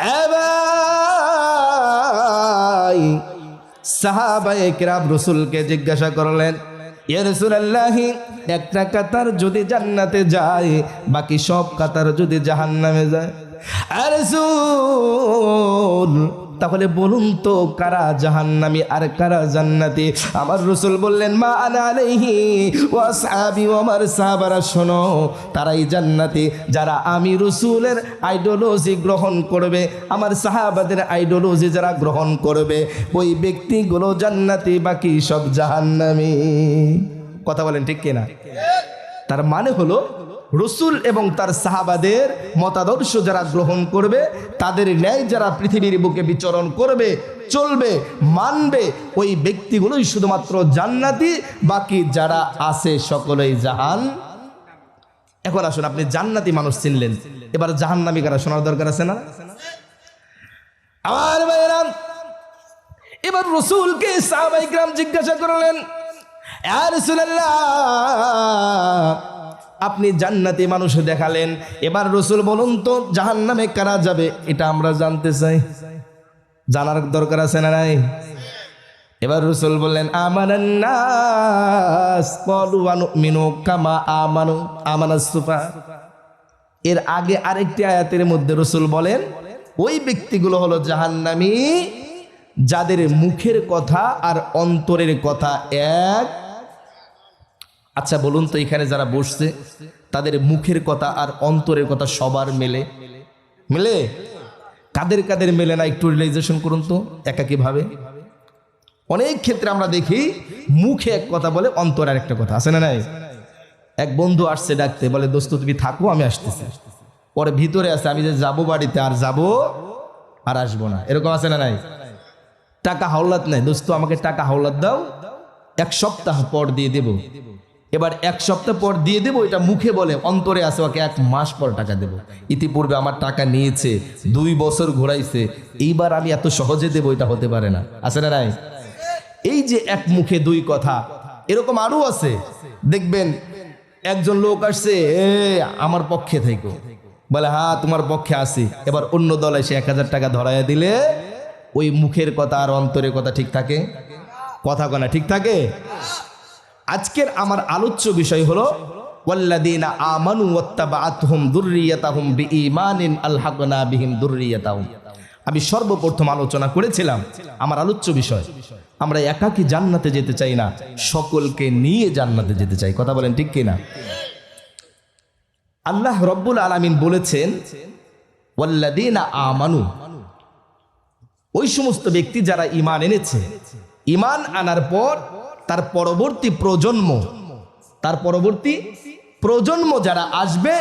এবাই সাহাবায়ে কেরাম রসুলকে জিজ্ঞাসা করলেন ইয়া রাসূলুল্লাহি একটা কাতার যদি জান্নাতে যায়, বাকি সব কাতার যদি জাহান্নামে যায়? আর তাহলে বলুন তো, কারা জাহান্নামী আর কারা জান্নাতি? আমার রসুল বললেন, মা আনা আলাইহি ওয়া সাহাবি ও আমার সাহাবারা, শোনো, তারাই জান্নাতি। যারা আমি রসুলের আইডিওলজি গ্রহণ করবে, আমার সাহাবাদের আইডিওলজি যারা গ্রহণ করবে, ওই ব্যক্তিগুলো জান্নাতি, বাকি সব জাহান্নামী। কথা বলেন ঠিক কিনা? তার মানে হলো রসুল এবং তার সাহাবাদের মতাদর্শ যারা গ্রহণ করবে, তাদের ন্যায় যারা পৃথিবীর বুকে বিচরণ করবে, চলবে, মানবে, ওই ব্যক্তিগুলোই শুধুমাত্র জান্নাতি, বাকি যারা আছে সকলেই জাহান। এখন আসুন, আপনি জান্নাতি মানুষ চিনলেন। এবার জাহান্নামী কারা, শোনার দরকার আছে না? আমার ভাইয়েরা, এবার রসুলকে সাহাবাইকরাম জিজ্ঞাসা করলেন আর আপনি জান্নাতি মানুষ দেখালেন। এবার রসুল বলুন তো, জাহান্নামে কারা যাবে? এটা আমরা জানতে চাই। জানার দরকার আছে না নাই? এবার রসুল বললেন কামা আমানু আমানাস সুফা। এর আগে আরেকটি আয়াতের মধ্যে রসুল বলেন, ওই ব্যক্তিগুলো হলো জাহান্নামী, যাদের মুখের কথা আর অন্তরের কথা এক আচ্ছা বলুন তো এখানে যারা বসছে, তাদের মুখের কথা আর অন্তরের কথা সবার মেলে? মেলে? কাদের কাদের মেলে না একটু রিয়েলাইজেশন করুন তো, একাকিভাবে। অনেক ক্ষেত্রে আমরা দেখি, মুখে এক কথা বলে, অন্তর আর একটা কথা, আছে না নাই? এক বন্ধু আসছে ডাকতে, বলে, দোস্ত, তুমি থাকো, আমি আসতেছি। পরে ভিতরে আছে, আমি যে যাব বাড়িতে, আর যাব, আর আসব না। এরকম আছে না নাই? টাকা হাওলাত নাই। দোস্ত, আমাকে টাকা হাওলাত দাও, এক সপ্তাহ পর দিয়ে দেব। এবার এক সপ্তাহ পর দিয়ে দেবো, এটা মুখে বলে, অন্তরে আছে ওকে এক মাস পর টাকা দেব। ইতিপূর্বে আমার টাকা নিয়েছে, দুই বছর ঘোরাইছে, এইবার আমি এত সহজে দেবো, এটা হতে পারে না। আছে না নাই? এই যে এক মুখে দুই কথা, এরকম আরও আছে। দেখবেন, একজন লোক আসছে, এ, আমার পক্ষে থেকো। বলে হ্যাঁ তোমার পক্ষে আসি এবার অন্য দল এসে এক হাজার টাকা ধরাইয়া দিলে, ওই মুখের কথা আর অন্তরের কথা ঠিক থাকে? কথা কনা ঠিক থাকে? আজকের আমার আলোচ্য বিষয় হলো আমি সর্বপ্রথম আলোচনা করেছিলাম আমার আলোচ্য বিষয়। আমরা একাকি জান্নাতে যেতে চাই না, সকলকে নিয়ে জান্নাতে যেতে চাই। কথা বলেন ঠিক কিনা? আল্লাহ রব্বুল আলামিন বলেছেন ওয়াল্লাদিনা আমানু। ওই সমস্ত ব্যক্তি যারা ইমান এনেছে ইমান আনার পর তার পরবর্তী প্রজন্ম, তার পরবর্তী প্রজন্ম যারা আসবে,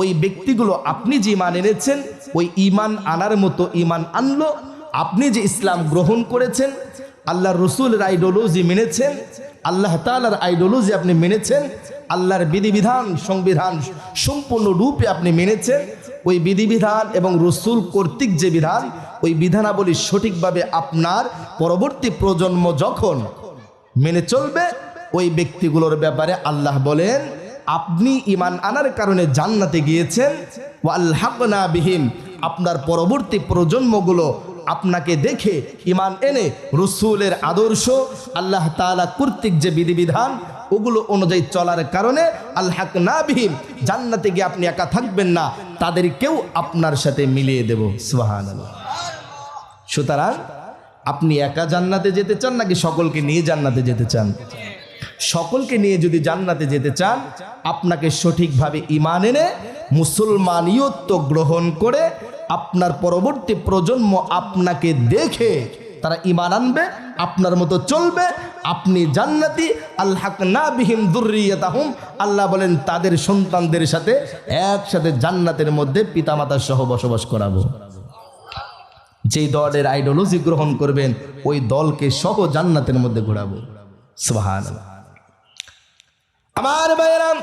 ওই ব্যক্তিগুলো আপনি যে ইমান এনেছেন, ওই ইমান আনার মতো ইমান আনলো, আপনি যে ইসলাম গ্রহণ করেছেন আল্লাহ রসুলের আইডিওলজি মেনেছেন, আল্লাহ তালার আইডিওলজি আপনি মেনেছেন, আল্লাহর বিধিবিধান, সংবিধান সম্পূর্ণ রূপে আপনি মেনেছেন, ওই বিধিবিধান এবং রসুল কর্তৃক যে বিধান, ওই বিধানাবলী সঠিকভাবে আপনার পরবর্তী প্রজন্ম যখন মেনে চলবে, ওই ব্যক্তিগুলোর ব্যাপারে আল্লাহ বলেন, আপনি ইমান আনার কারণে জান্নাতে গিয়েছেন ও আল্লাহনা বিহীন আপনার পরবর্তী প্রজন্মগুলো আপনাকে দেখে ইমান এনে রসুলের আদর্শ, আল্লাহ তালা কর্তৃক যে বিধিবিধান, ওগুলো অনুযায়ী চলার কারণে আল্লাহ না বিহীন জান্নাতে গিয়ে আপনি একা থাকবেন না, তাদেরকেও আপনার সাথে মিলিয়ে দেব সুহান সুতরাং আপনি একা জান্নাতে যেতে চান নাকি সকলকে নিয়ে জান্নাতে যেতে চান? সকলকে নিয়ে যদি জান্নাতে যেতে চান, আপনাকে সঠিকভাবে ইমান এনে মুসলমানিয়ত্ব গ্রহণ করে আপনার পরবর্তী প্রজন্ম আপনাকে দেখে তারা ইমান আনবে, আপনার মতো চলবে। আপনি জান্নাতি আল্লাহ না বিহীন দুর্রিয়াতাহুম। আল্লাহ বলেন, তাদের সন্তানদের সাথে একসাথে জান্নাতের মধ্যে পিতামাতা সহ বসবাস করাবো। যেই দলের আইডিওলজি গ্রহণ করবেন, ওই দলকে সহ জান্নাতের মধ্যে ঘোরাবো। সুবহান আমার ভাইরাম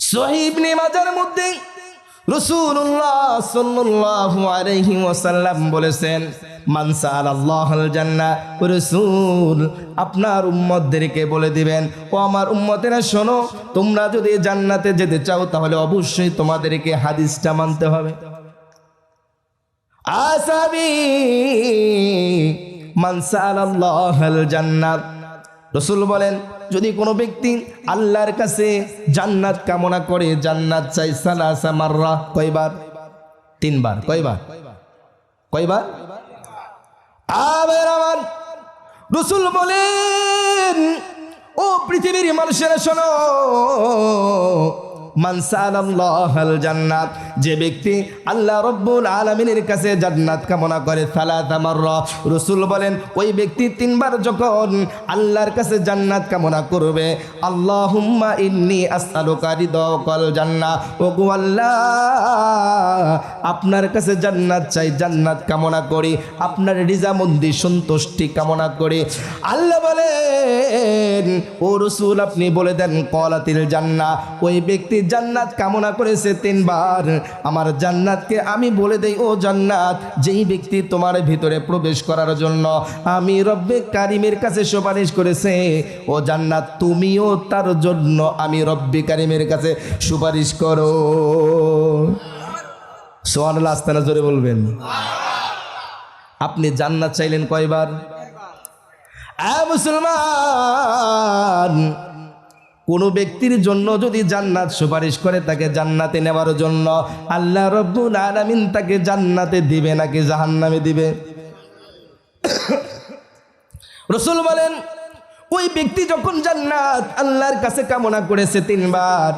সহিবনি মাজার মধ্যে বলেছেন রসুল আপনার উম্মতদেরকে বলে দিবেন, ও আমার শোনো, তোমরা যদি জান্নাতে যেতে চাও, তাহলে অবশ্যই তোমাদেরকে হাদিসটা মানতে হবে। আসাবি মানসাল জান্নাত। রসুল বলেন, যদি কোনো ব্যক্তি আল্লাহর কাছে জান্নাত কামনা করে, জান্নাত চাই সালাসা কয়বার? তিনবার। কয়বার? কয়বার? আবার আমার রসুল বলেন, ও পৃথিবীর মানুষেরা শোনো মানসাল জান্নাত, যে ব্যক্তি আল্লাহ রব্বুল আলমিনের কাছে জান্নাত কামনা করে, সালাত আমার রসুল বলেন, ওই ব্যক্তি তিনবার যখন আল্লাহর কাছে জান্নাত কামনা করবে আল্লাহ ইন্নি আসআলুকা রিদাকাল জান্নাহ। ও আল্লাহ, আপনার কাছে জান্নাত চাই, জান্নাত কামনা করি, আপনার রিজামন্দি সন্তুষ্টি কামনা করি। আল্লাহ বলেন, ও রসুল আপনি বলে দেন, কলাতিল জান্নাহ। ওই ব্যক্তি জান্নাত কামনা করেছে তিনবার। আমার জান্নাতকে আমি বলে দেই, ও জান্নাত, যেই ব্যক্তি তোমার ভিতরে প্রবেশ করার জন্য আমি রব্বে কারিমের কাছে সুপারিশ করেছে, ও জান্নাত, তুমিও তার জন্য আমি রব্বে কারিমের কাছে সুপারিশ করো। সোহানুল্লাহ আস্তানা জোরে বলবেন। আপনি জান্নাত চাইলেন কয়বার? মুসলমান কোন ব্যক্তির জন্য যদি জান্নাত সুপারিশ করে তাকে জান্নাতে নেওয়ার জন্য, আল্লাহ রব্বুল আলামিন তাকে জান্নাতে দিবে নাকি জাহান্নামে দিবে? রসুল বলেন, ওই ব্যক্তি যখন জান্নাত আল্লাহর কাছে কামনা করেছে তিনবার,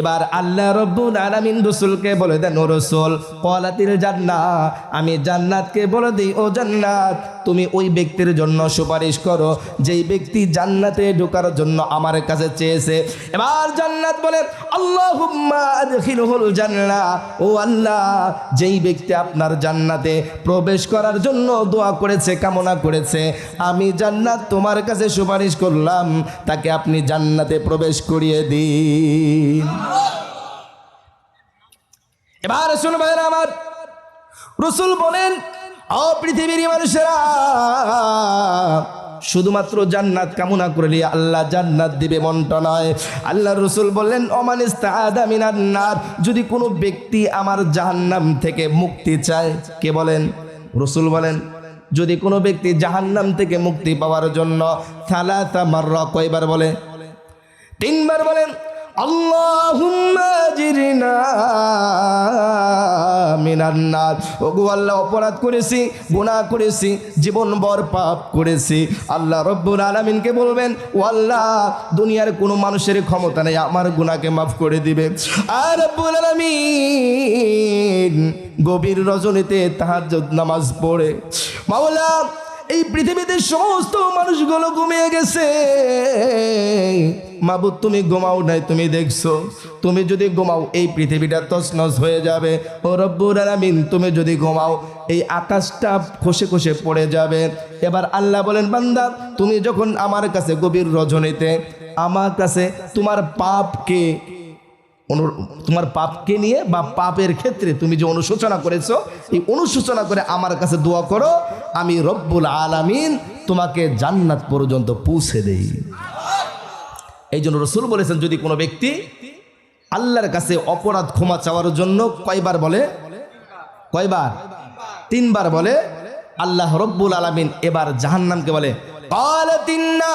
এবার আল্লাহ রব্বুল আলামিন রসুলকে বলে দেন, ও রসুল, কলাতিল জান্নাত আমি জান্নাতকে বলে দিই, ও জান্নাত তুমি ওই ব্যক্তির জন্য সুপারিশ করো। যেই ব্যক্তি জান্নাতে ঢোকার জন্য আমার কাছে চেয়েছে। এবার জান্নাত বলে জান্নাহ ও আল্লাহ, যেই ব্যক্তি আপনার জান্নাতে প্রবেশ করার জন্য দোয়া করেছে, কামনা করেছে, আমি জান্নাত তোমার কাছে সুপারিশ করলাম, তাকে আপনি জান্নাতে প্রবেশ করিয়ে দিন। এবার শুনবেন আমার, রসুল বলেন ও পৃথিবীর মানুষেরা শুধুমাত্র জান্নাত কামনা করলে আল্লাহ জান্নাত দিবে মনটা নয়। আল্লাহ রসুল বললেন অমানিস্তামিনার যদি কোনো ব্যক্তি আমার জাহান্নাম থেকে মুক্তি চায়, কে বলেন? রসুল বলেন, যদি কোনো ব্যক্তি জাহান্নাম থেকে মুক্তি পাওয়ার জন্য থালাতা মাররা কয়বার বলে? তিনবার বলেন অপরাধ করেছি করেছি পাপ করেছি। আল্লাহ বলবেন দুনিয়ার কোনো মানুষের ক্ষমতা নেই, আমার গুণাকে মাফ করে দিবে। আর রব্বুল গভীর রজনীতে তাহাজ্জুদ নামাজ পড়ে। মাওলা এই পৃথিবীতে সমস্ত মানুষগুলো ঘুমিয়ে গেছে। মাবুদ, তুমি ঘুমাও নাই, তুমি দেখছ? তুমি যদি ঘুমাও, এই পৃথিবীটা তছনছ হয়ে যাবে। ও রব্বুর আলামিন, তুমি যদি ঘুমাও, এই আকাশটা খসে খসে পড়ে যাবে। এবার আল্লাহ বলেন, বান্দা, তুমি যখন আমার কাছে গভীর রজনীতে, আমার কাছে তোমার পাপকে তোমার পাপকে নিয়ে বা পাপের ক্ষেত্রে তুমি যে অনুশোচনা করেছ, এই অনুশোচনা করে আমার কাছে দোয়া করো, আমি রব্বুল আলামিন তোমাকে জান্নাত পর্যন্ত পৌঁছে দেই। এই জন্য রসুল বলেছেন, যদি কোনো ব্যক্তি আল্লাহর কাছে অপরাধ ক্ষমা চাওয়ার জন্য কয়বার বলে? কয়বার? তিনবার বলে। আল্লাহ রব্বুল আলামিন এবার জাহান্নামকে বলে, কালাতিন্নার।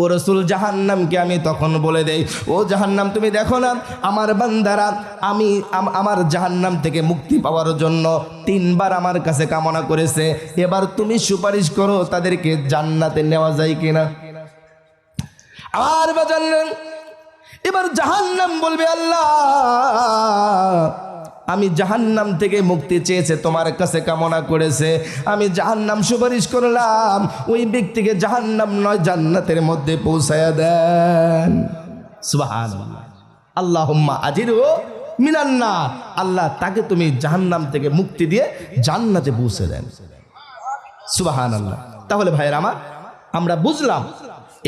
ও রসুল জাহান্নামকে আমি তখন বলে দেই, ও জাহান্নাম, তুমি দেখো না, আমার বান্দারা, আমি, আম- আমার জাহান্নাম থেকে মুক্তি পাওয়ার জন্য তিনবার আমার কাছে কামনা করেছে। এবার তুমি সুপারিশ করো তাদেরকে জান্নাতে নেওয়া যায় কিনা। আর বাজানলেন এবার জাহান্নাম বলবে আল্লাহ আমি জাহান্নাম থেকে মুক্তি চেয়েছে, তোমার কাছে কামনা করেছে। আমি জাহান্নাম সুপারিশ করলাম, ওই ব্যক্তিকে জাহান্নাম নয়, জান্নাতের মধ্যে পৌঁছায়া দেন। সুবাহান আল্লাহ আজির মিনান্না আল্লাহ তাকে তুমি জাহান্নাম থেকে মুক্তি দিয়ে জান্নাতে পৌঁছে দেন। সুবাহান আল্লাহ তাহলে ভাইয়ের আমার, আমরা বুঝলাম,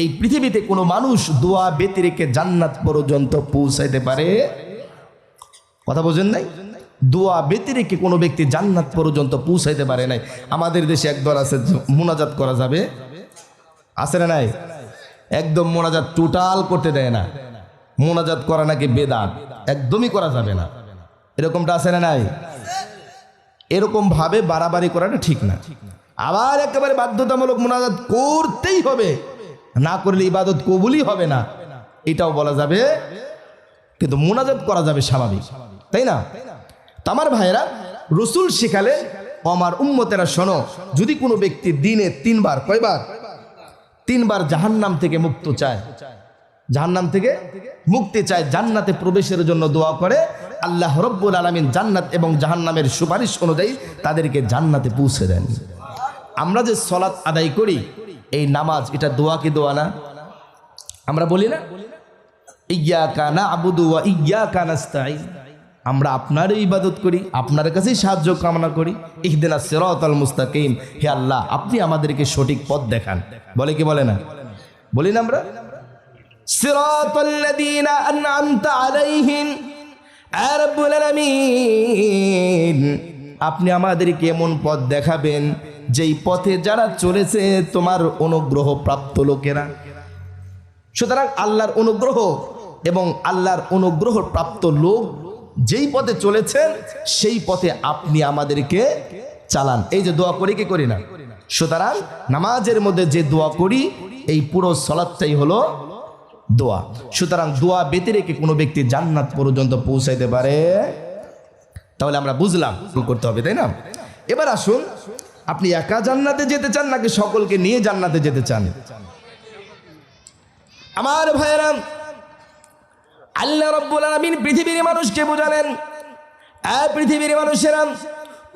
এই পৃথিবীতে কোনো মানুষ দোয়া বেতি রেখে জান্নাত পর্যন্ত পৌঁছাইতে পারে। কথা বোঝেন নাই? দোয়া বেতি রেখে কোনো ব্যক্তি জান্নাত পর্যন্ত পৌঁছাইতে পারে নাই। আমাদের দেশে একদল আছে, মোনাজাত করা যাবে। আছে না নাই? একদম মোনাজাত টোটাল করতে দেয় না। মোনাজাত করা নাকি বেদাত? একদমই করা যাবে না। এরকমটা আছে না নাই? এরকম ভাবে বাড়াবাড়ি করাটা ঠিক না। আবার একেবারে বাধ্যতামূলক মোনাজাত করতেই হবে। না করলে ইবাদত কবুলই হবে না। এটাও বলা যাবে। কিন্তু মোনাজাত করা যাবে স্বাভাবিক। তাই না? তো আমার ভাইরা রসুল শিখালে আমার উম্মতেরা শোনো, যদি কোনো ব্যক্তি দিনে তিনবার, কয়বার? তিনবার জাহান্নাম থেকে মুক্ত চায়। জাহান্নাম থেকে মুক্তি চায়, জান্নাতে প্রবেশের জন্য দোয়া করে। আল্লাহ রব্বুল আলমিন জান্নাত এবং জাহান্নামের সুপারিশ অনুযায়ী তাদেরকে জান্নাতে পৌঁছে দেন। আমরা যে সলাৎ আদায় করি, এই নামাজ, এটা দোয়া কি দোয়া না? আমরা বলি না? ইয়া কানা আবুদু ইয়া কানাস্তাই আমরা আপনারই ইবাদত করি, আপনার কাছেই সাহায্য কামনা করি। ইহদিনা সিরাতাল মুস্তাকিম। হে আল্লাহ, আপনি আমাদেরকে সঠিক পথ দেখান। বলে কি বলে না? বলি না আমরা? সিরাতাল্লাযীনা আন'আমতা আলাইহিম। আর রাব্বুল আলামিন, আপনি আমাদেরকে এমন পথ দেখাবেন, যেই পথে যারা চলেছে তোমার অনুগ্রহ প্রাপ্ত লোকেরা। সুতরাং আল্লাহর অনুগ্রহ এবং আল্লাহর অনুগ্রহ প্রাপ্ত লোক যেই পথে চলেছেন, সেই পথে আপনি আমাদেরকে চালান। এই যে দোয়া করি, কি করি না? সুতরাং নামাজের মধ্যে যে দোয়া করি, এই পুরো সলাদটাই হলো দোয়া। সুতরাং দোয়া বেঁধে রেখে কোনো ব্যক্তি জান্নাত পর্যন্ত পৌঁছাইতে পারে, তাহলে আমরা বুঝলাম করতে হবে, তাই না? এবার আসুন, আপনি একা জান্নাতে যেতে চান নাকি সকলকে নিয়ে জান্নাতে যেতে চান? আমার ভাইয়েরা আল্লাহ রব্বুল আলামিন পৃথিবীর মানুষকে বোঝালেন পৃথিবীর মানুষেরা,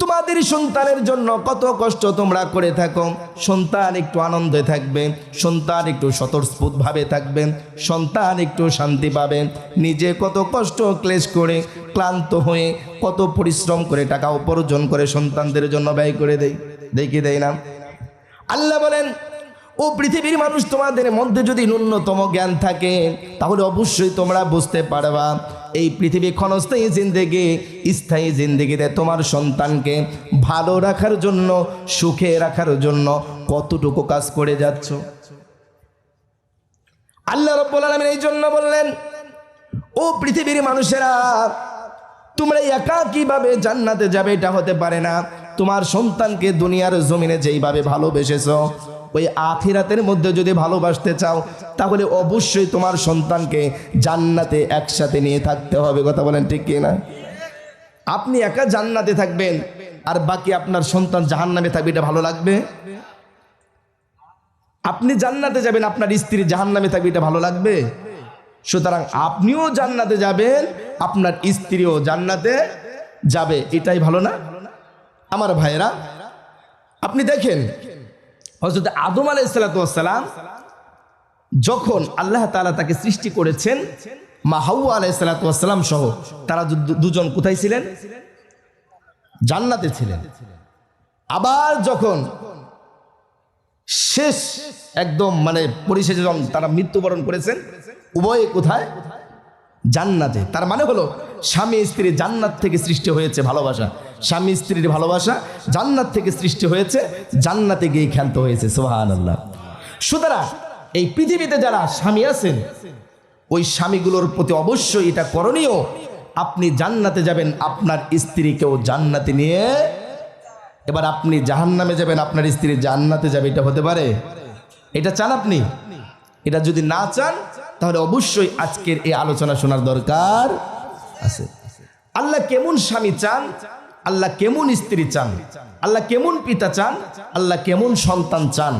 তোমাদের সন্তানের জন্য কত কষ্ট তোমরা করে থাকো। সন্তান একটু আনন্দে থাকবে, সন্তান একটু স্বতঃস্ফূর্ত ভাবে থাকবে, সন্তান একটু শান্তি পাবে। নিজে কত কষ্ট ক্লেশ করে, ক্লান্ত হয়ে, কত পরিশ্রম করে টাকা উপার্জন করে সন্তানদের জন্য ব্যয় করে দেয় দেখি দেয় না। আল্লাহ বলেন ও পৃথিবীর মানুষ তোমাদের মধ্যে যদি ন্যূনতম জ্ঞান থাকে, তাহলে অবশ্যই তোমরা বুঝতে পারবা, এই পৃথিবী ক্ষণস্থায়ী জিন্দেগি, স্থায়ী জিন্দেগিতে তোমার সন্তানকে ভালো রাখার জন্য, সুখে রাখার জন্য কতটুকু কাজ করে যাচ্ছ? আল্লাহ রব্বুল আলামিন এই জন্য বললেন, ও পৃথিবীর মানুষেরা, তোমরা একা কীভাবে জান্নাতে যাবে এটা হতে পারে না। তোমার সন্তানকে দুনিয়ার জমিনে যেইভাবে ভালোবেসেছ ওই আখিরাতের মধ্যে যদি ভালোবাসতে চাও, তাহলে অবশ্যই তোমার সন্তানকে জান্নাতে একসাথে নিয়ে থাকতে হবে। কথা বলেন ঠিক কি না? আপনি একা জান্নাতে থাকবেন, আর বাকি আপনার সন্তান জাহান্নামে থাকবে, এটা ভালো লাগবে? আপনি জান্নাতে যাবেন, আপনার স্ত্রী জাহান্নামে থাকবে, এটা ভালো লাগবে? সুতরাং আপনিও জান্নাতে যাবেন, আপনার স্ত্রীও জান্নাতে যাবে, এটাই ভালো না? আমার ভাইয়েরা, আপনি দেখেন হজরত আদম আলাইসালাম যখন আল্লাহ তাআলা তাকে সৃষ্টি করেছেন, মা হাউয়া আলাইসালাম সহ, তারা দুজন কোথায় ছিলেন? জান্নাতে ছিলেন। আবার যখন শেষ একদম মানে পরিশেষে তারা মৃত্যুবরণ করেছেন, উভয়ে কোথায়? জান্নাতে। তার মানে হলো স্বামী স্ত্রী জান্নাত থেকে সৃষ্টি হয়েছে ভালোবাসা। স্বামী স্ত্রীর ভালোবাসা জান্নাত থেকে সৃষ্টি হয়েছে, জান্নাতে গিয়ে ক্ষান্ত হয়েছে সোহান আল্লাহ সুতরাং এই পৃথিবীতে যারা স্বামী আছেন, ওই স্বামীগুলোর প্রতি অবশ্যই এটা করণীয়, আপনি জান্নাতে যাবেন, আপনার স্ত্রীকেও জান্নাতে নিয়ে এবার আপনি জাহান্নামে যাবেন, আপনার স্ত্রী জান্নাতে যাবে, এটা হতে পারে। এটা চান আপনি? এটা যদি না চান, তাহলে অবশ্যই আজকের এই আলোচনা শোনার দরকার আছে। আল্লাহ কেমন স্বামী চান? আল্লাহ কেমন স্ত্রী চান? আল্লাহ কেমন পিতা চান? আল্লাহ কেমন সন্তান চান?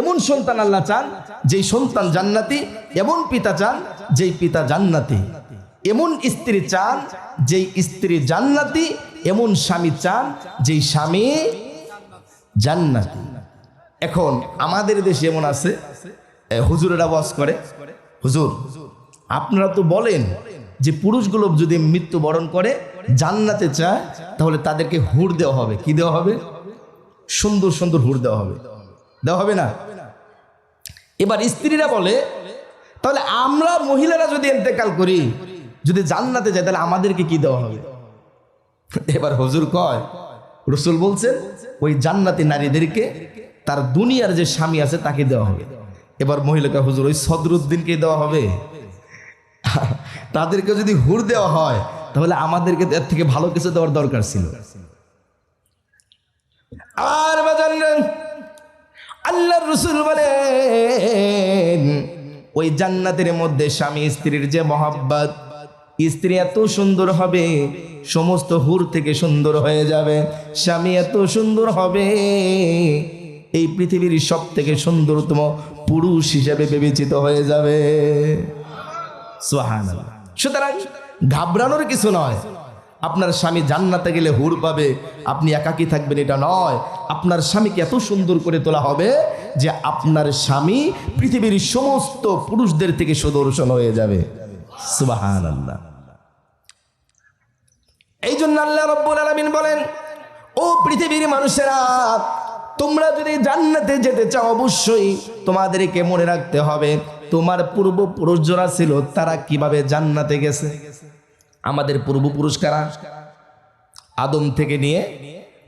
এমন সন্তান আল্লাহ চান, যেই সন্তান জান্নাতি, এমন পিতা চান, যেই পিতা জান্নাতি। এমন স্ত্রী চান, যেই স্ত্রী জান্নাতি, এমন স্বামী চান, যেই স্বামী জান্নাতি। এখন আমাদের দেশে এমন আছে হুজুরেরা বস করে। হুজুর, আপনারা তো বলেন যে পুরুষগুলো যদি মৃত্যুবরণ করে, জান্নাতে চায়, তাহলে তাদেরকে হুড় দেওয়া হবে। কি দেওয়া হবে? সুন্দর সুন্দর হুড় দেওয়া হবে। দেওয়া হবে না? এবার স্ত্রীরা বলে, তাহলে আমরা মহিলারা যদি এতেকাল করি, যদি জান্নাতে যাই, তাহলে আমাদেরকে কি দেওয়া হবে? এবার হুজুর কয়, রসুল বলছেন, ওই জান্নাতি নারীদেরকে তার দুনিয়ার যে স্বামী আছে, তাকে দেওয়া হবে। এবার মহিলাকে, হুজুর, ওই সদরুদ্দিনকে দেওয়া হবে? তাদেরকে যদি হুর দেওয়া হয়, তাহলে আমাদেরকে এর থেকে ভালো কিছু দেওয়ার দরকার ছিল। আর আল্লাহ রসুল বলেন, ওই জান্নাতের মধ্যে স্বামী স্ত্রীর যে মহাব্বত, স্ত্রী এত সুন্দর হবে, সমস্ত হুর থেকে সুন্দর হয়ে যাবে। স্বামী এত সুন্দর হবে, এই পৃথিবীর সব থেকে সুন্দরতম পুরুষ হিসেবে বিবেচিত হয়ে যাবে। সুবহানাল্লাহ। সুতরাং ঘাবড়ানোর কিছু নয়। আপনার স্বামী জান্নাতে গেলে হুর পাবে, আপনি একাকী থাকবেন এটা নয়। আপনার স্বামীকে এত সুন্দর করে তোলা হবে যে আপনার স্বামী পৃথিবীর সমস্ত পুরুষদের থেকে সুদর্শন হয়ে যাবে। সুবাহান আল্লাহ এই জন্য আল্লাহ রব্বুল আলমিন বলেন, ও পৃথিবীর মানুষেরা, তোমরা যদি জান্নাতে যেতে চাও, অবশ্যই তোমাদেরকে মনে রাখতে হবে তোমার পূর্বপুরুষ যারা ছিল, তারা কীভাবে জান্নাতে গেছে? আমাদের পূর্বপুরুষ কারা আদম থেকে নিয়ে,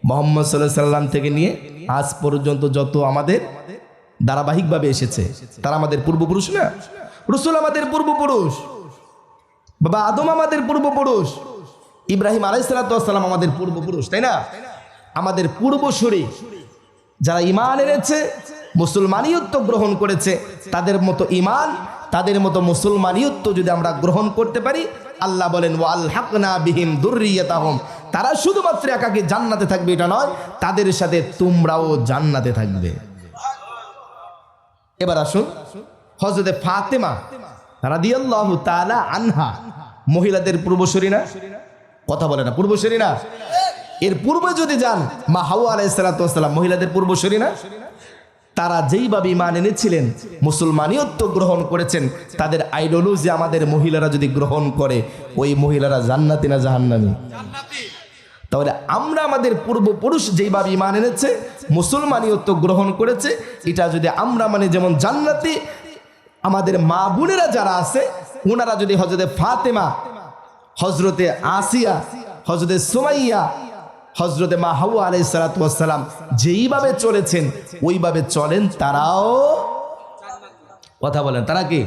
মোহাম্মদ সাল্লাহ সাল্লাম থেকে নিয়ে, আজ পর্যন্ত যত আমাদের ধারাবাহিকভাবে এসেছে, তারা আমাদের পূর্বপুরুষ না? রসুল আমাদের পূর্বপুরুষ, বাবা আদম আমাদের পূর্বপুরুষ, ইব্রাহিম আলাইসালাম আমাদের পূর্বপুরুষ, তাই না? আমাদের পূর্বসূরি, যারা ইমান এনেছে মুসলমানিয়ত্ব গ্রহণ করেছে, তাদের মতো ইমান তাদের মতো মুসলমানিয়ত্ব যদি আমরা গ্রহণ করতে পারি, আল্লাহ বলেন ওয়াল হাকনা বিহিম দুর্রিয়াতাহম। তারা শুধুমাত্র একাকে জান্নাতে থাকবে, এটা নয়, তাদের সাথে তোমরাও জান্নাতে থাকবে। এবার আসুন হজরতে ফাতেমা রাদিয়াল্লাহু তাআলা আনহা, মহিলাদের পূর্বসূরি না? কথা বলে না, পূর্বসূরি না? এর পূর্বে যদি যান, মা হাওয়া আলাইসালাম মহিলাদের পূর্বসূরি না? তারা যেইভাবে ইমান এনেছিলেন মুসলমানিয়ত্ব গ্রহণ করেছেন তাদের আইডিওলজি আমাদের মহিলারা যদি গ্রহণ করে ওই মহিলারা জান্নাতি না জাহান্নামী? তাহলে আমরা আমাদের পূর্বপুরুষ যেইভাবে ইমান এনেছে মুসলমানিয়ত্ব গ্রহণ করেছে এটা যদি আমরা মানে যেমন জান্নাতি আমাদের মা বোনেরা যারা আছে ওনারা যদি হজরতে ফাতেমা হজরতে আসিয়া হজরতে সুমাইয়া হজরতে মা হাউ আলাই সালাতাম যেইভাবে চলেছেন ওইভাবে চলেন তারাও কথা বলেন। তারা কি?